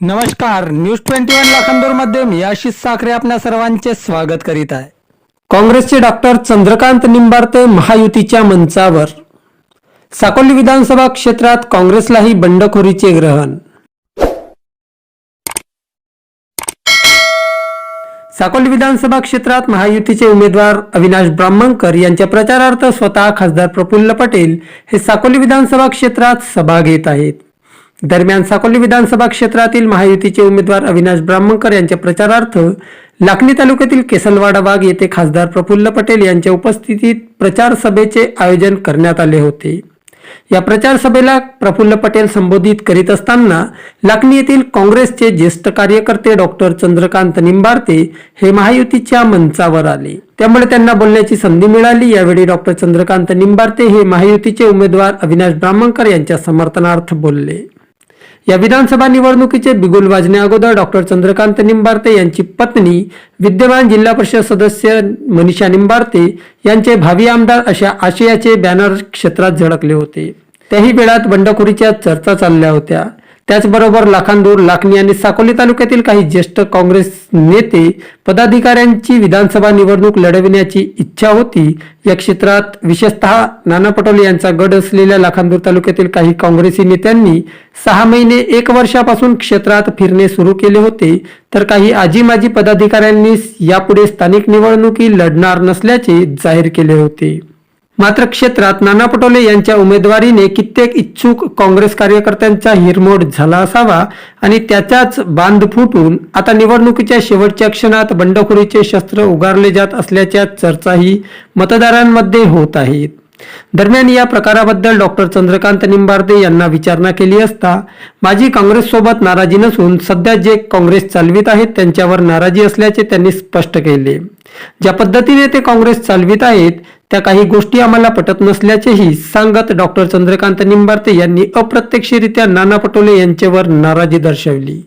नमस्कार news twenty one लाखांदूरमध्ये मी आशिष साखरे आपल्या सर्वांचे स्वागत करीत आहे. काँग्रेसचे डॉक्टर चंद्रकांत निंबारते महायुतीच्या मंचावर. साकोली विधानसभा क्षेत्रात काँग्रेसलाही बंडखोरीचे ग्रहण. साकोली विधानसभा क्षेत्रात महायुतीचे उमेदवार अविनाश ब्राह्मणकर यांच्या प्रचारार्थ स्वतः खासदार प्रफुल्ल पटेल हे साकोली विधानसभा क्षेत्रात सभा घेत आहेत. दरम्यान साकोली विधानसभा क्षेत्रातील महायुतीचे उमेदवार अविनाश ब्राह्मणकर यांच्या प्रचारार्थ लाखनी तालुक्यातील केसलवाडा बाग येथे खासदार प्रफुल्ल पटेल यांच्या उपस्थितीत प्रचार सभेचे आयोजन करण्यात आले होते. या प्रचार सभेला प्रफुल्ल पटेल संबोधित करीत असताना लाखनी येथील काँग्रेसचे ज्येष्ठ कार्यकर्ते डॉक्टर चंद्रकांत निंबारते हे महायुतीच्या मंचावर आले. त्यामुळे त्यांना बोलण्याची संधी मिळाली. यावेळी डॉक्टर चंद्रकांत निंबारते हे महायुतीचे उमेदवार अविनाश ब्राह्मणकर यांच्या समर्थनार्थ बोलले. या विधानसभा निवडणुकीचे बिगुल वाजण्या अगोदर डॉक्टर चंद्रकांत निंबारते यांची पत्नी विद्यमान जिल्हा परिषद सदस्य मनीषा निंबार्ते यांचे भावी आमदार अशा आशयाचे बॅनर क्षेत्रात झळकले होते. त्याही वेळात बंडखोरीच्या चर्चा चालल्या होत्या. त्याचबरोबर लाखांदूर लाखणी आणि साकोली तालुक्यातील काही ज्येष्ठ काँग्रेस नेते पदाधिकाऱ्यांची विधानसभा निवडणूक लढविण्याची इच्छा होती. या क्षेत्रात विशेषतः नाना पटोले यांचा गड असलेल्या लाखांदूर तालुक्यातील काही काँग्रेसी नेत्यांनी सहा महिने एक वर्षापासून क्षेत्रात फिरणे सुरू केले होते. तर काही आजी माजी पदाधिकाऱ्यांनी यापुढे स्थानिक निवडणुकी लढणार नसल्याचे जाहीर केले होते. मात्र क्षेत्रात नाना पटोले यांच्या उमेदवारीने कित्येक इच्छुक काँग्रेस कार्यकर्त्यांचा हिरमोड झाला असावा आणि त्याचाच बांध फुटून आता निवडणुकीच्या शेवटच्या क्षणात बंडखोरीचे शस्त्र उगारले जात असल्याच्या चर्चाही मतदारांमध्ये होत आहेत. दरम्यान या प्रकाराबद्दल डॉक्टर चंद्रकांत निंबार्दे यांना विचारणा केली असता माझी काँग्रेससोबत नाराजी नसून सध्या जे काँग्रेस चालवित आहेत त्यांच्यावर नाराजी असल्याचे त्यांनी स्पष्ट केले. ज्या पद्धतीने ते काँग्रेस चालवित आहेत त्या काही गोष्टी आम्हाला पटत नसल्याचेही सांगत डॉक्टर चंद्रकांत निंबारते यांनी अप्रत्यक्षरित्या नाना पटोले यांच्यावर नाराजी दर्शवली.